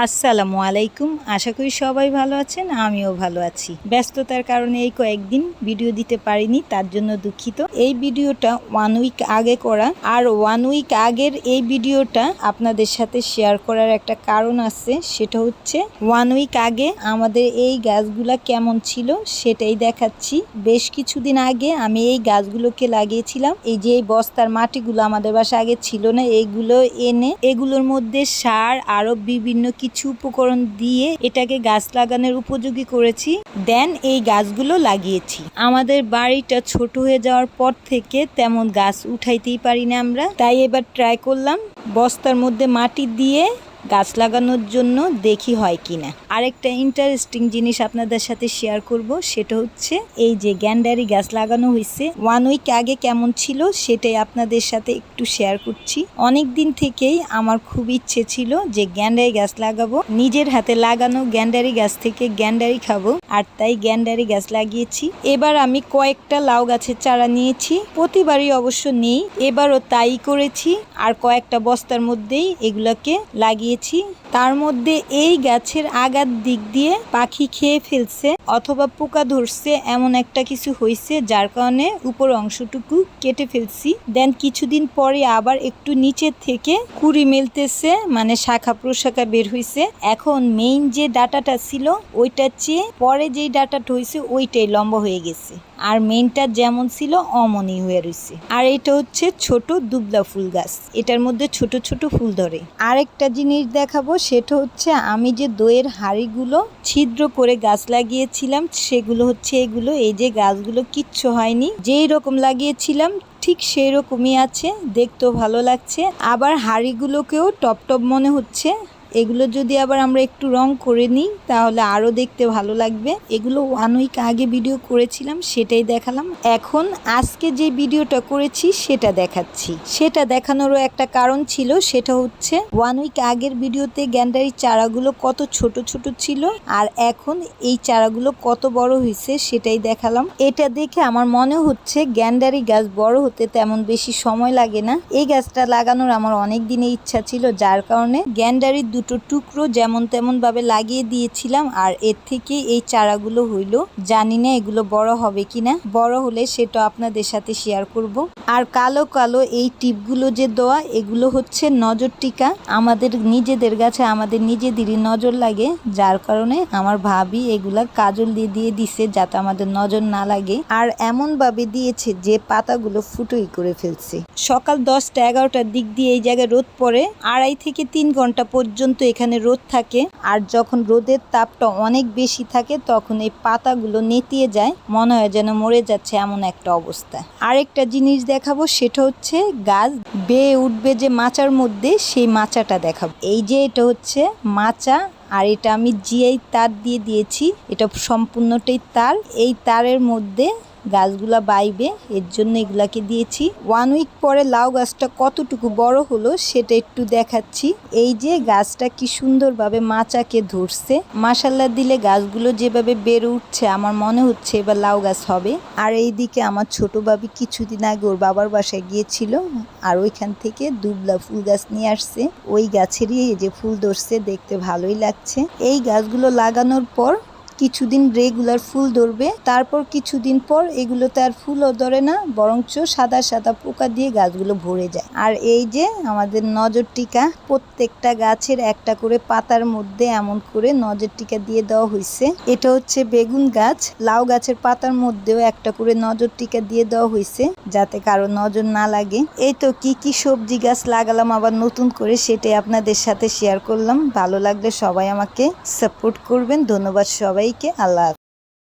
আসসালামু আলাইকুম। আশা করি সবাই ভালো আছেন, আমিও ভালো আছি। ব্যস্ততার কারণে এই কয়েকদিন ভিডিও দিতে পারিনি, তার জন্য দুঃখিত। এই ভিডিওটা ওয়ান উইক আগে করা। আর ওয়ান উইক আগের এই ভিডিওটা আপনাদের সাথে শেয়ার করার একটা কারণ আছে, সেটা হচ্ছে ওয়ান উইক আগে আমাদের এই গাছগুলা কেমন ছিল সেটাই দেখাচ্ছি। বেশ কিছুদিন আগে আমি এই গাছগুলোকে লাগিয়েছিলাম। এই যে এই বস্তার মাটিগুলো আমাদের বাসা আগে ছিল না এইগুলো এনে এগুলোর মধ্যে সার আরও বিভিন্ন কিছু উপকরণ দিয়ে এটাকে গাছ লাগানোর উপযোগী করেছি। দেন এই গাছগুলো লাগিয়েছি। আমাদের বাড়িটা ছোট হয়ে যাওয়ার পর থেকে তেমন গাছ উঠাইতেই পারি না আমরা। তাই এবার ট্রাই করলাম। বস্তার মধ্যে মাটি দিয়ে গাছ লাগানোর জন্য দেখি হয় কিনা। আরেকটা ইন্টারেস্টিং জিনিস আপনাদের সাথে শেয়ার করব, সেটা হচ্ছে এই যে গ্যান্ডারি গাছ লাগানো হয়েছে ওয়ান উইক আগে কেমন ছিল সেটাই আপনাদের সাথে একটু শেয়ার করছি। অনেক দিন থেকেই আমার খুব ইচ্ছে ছিল যে গ্যান্ডারি গাছ লাগাবো, নিজের হাতে লাগানো গ্যান্ডারি গাছ থেকে গ্যান্ডারি খাব, আর তাই গ্যান্ডারি গাছ লাগিয়েছি। এবার আমি কয়েকটা লাউ গাছের চারা নিয়েছি, প্রতিবারই অবশ্য নেই, এবারও তাই করেছি, আর কয়েকটা বস্তার মধ্যেই এগুলোকে লাগিয়েছি তার মধ্যে এই গাছের আগার দিক দিয়ে পাখি খেয়ে ফেলছে অথবা পোকা ধরছে এমন একটা কিছু হয়েছে যার কারণে উপর অংশটুকু কেটে ফেলছি। দেন কিছুদিন পরে আবার একটু নিচের থেকে কুড়ি মেলতেছে মানে শাখা প্রশাখা বের হয়েছে এখন মেইন যে ডাটাটা ছিল, ওইটার চেয়ে পরে যেই ডাটাটা হয়েছে ওইটাই লম্বা হয়ে গেছে। আর মেইনটা যেমন ছিল, অমনই হয়ে রয়েছে আর এটা হচ্ছে ছোট দুবলা ফুল গাছ। এটার মধ্যে ছোট ছোট ফুল ধরে। আরেকটা জিনিস দেখাবো, সেটা হচ্ছে আমি যে দইয়ের হাঁড়িগুলো ছিদ্র করে গাছ লাগিয়েছিলাম, সেগুলো হচ্ছে এগুলো। এই যে গাছগুলো কিচ্ছু হয়নি, যেই রকম লাগিয়েছিলাম, ঠিক সেই রকমই আছে। দেখতেও ভালো লাগছে। আবার হাঁড়িগুলোকেও টপ টপ মনে হচ্ছে। এগুলো যদি আবার আমরা একটু রং করে নিই, তাহলে আরও দেখতে ভালো লাগবে। এগুলো ওয়ান উইক আগে ভিডিও করেছিলাম, সেটাই দেখালাম। এখন আজকে যে ভিডিওটা করেছি, সেটা দেখাচ্ছি। সেটা দেখানোরও একটা কারণ ছিল, সেটা হচ্ছে ওয়ান উইক আগের ভিডিওতে গ্যান্ডারি চারাগুলো কত ছোট ছোট ছিল, আর এখন এই চারাগুলো কত বড় হয়েছে, সেটাই দেখালাম। এটা দেখে আমার মনে হচ্ছে গ্যান্ডারি গাছ বড় হতে তেমন বেশি সময় লাগে না। এই গাছটা লাগানোর আমার অনেক দিনের ইচ্ছা ছিল, যার কারণে গ্যান্ডারির দুটো টুকরো যেমন তেমন ভাবে লাগিয়ে দিয়েছিলাম, আর এর থেকে এই চারাগুলো হইল। জানি না এগুলো বড় হবে কিনা। বড় হলে সেটা আপনাদের সাথে শেয়ার করব। আর কালো কালো এই টিপগুলো যে দেওয়া, এগুলো হচ্ছে নজর টিকা। আমাদের নিজেদের গাছে আমাদের নিজেদেরই নজর লাগে, যার কারণে আমার ভাবি এগুলা কাজল দিয়ে দিয়ে দিছে যাতে আমাদের নজর না লাগে। আর এমন ভাবে দিয়েছে যে পাতাগুলো ফুটোই করে ফেলছে। সকাল দশটা এগারোটার দিক দিয়ে এই জায়গায় রোদ পড়ে। আড়াই থেকে তিন ঘণ্টা পর্যন্ত এখানে রোদ থাকে। আর যখন রোদের তাপটা অনেক বেশি থাকে, তখন এই পাতাগুলো নেতিয়ে যায়। মনে হয় যেন মরে যাচ্ছে এমন একটা অবস্থা। আরেকটা জিনিস দেখাবো, সেটা হচ্ছে গাছ। বেয়ে উঠবে যে মাচার মধ্যে, সেই মাচাটা দেখাবো। এই যে এটা হচ্ছে মাচা, আর এটা আমি জিআই তার দিয়ে দিয়েছি। এটা সম্পূর্ণটাই তার। এই তারের মধ্যে গাছগুলা বাইবে, এর জন্য এগুলাকে দিয়েছি। ওয়ান উইক পরে লাউ গাছটা কতটুকু বড় হলো সেটা একটু দেখাচ্ছি। এই যে গাছটা কি সুন্দরভাবে মাচাকে ধরছে। মাসাল্লা দিলে গাছগুলো যেভাবে বেড়ে উঠছে, আমার মনে হচ্ছে এবার লাউ গাছ হবে। আর এই দিকে আমার ছোট বাবি কিছুদিন আগে ওর বাবার বাসায় গিয়েছিল, আর ওইখান থেকে দুবলা ফুল গাছ নিয়ে আসছে। ওই গাছেরই এই যে ফুল ধরছে, দেখতে ভালোই লাগছে। এই গাছগুলো লাগানোর পর কিছুদিন রেগুলার ফুল ধরবে, তারপর কিছুদিন পর এগুলোতে আর ফুলও ধরে না, বরঞ্চ সাদা সাদা পোকা দিয়ে গাছগুলো ভরে যায়। আর এই যে আমাদের নজর টিকা প্রত্যেকটা গাছের একটা করে পাতার মধ্যে এমন করে নজর টিকা দিয়ে দেওয়া হয়েছে এটা হচ্ছে বেগুন গাছ, লাউ গাছের পাতার মধ্যেও একটা করে নজর টিকা দিয়ে দেওয়া হয়েছে যাতে কারও নজর না লাগে। এই তো কি কি সবজি গাছ লাগালাম, আবার নতুন করে সেটাই আপনাদের সাথে শেয়ার করলাম। ভালো লাগলে সবাই আমাকে সাপোর্ট করবেন। ধন্যবাদ সবাইকে আল্লাহ।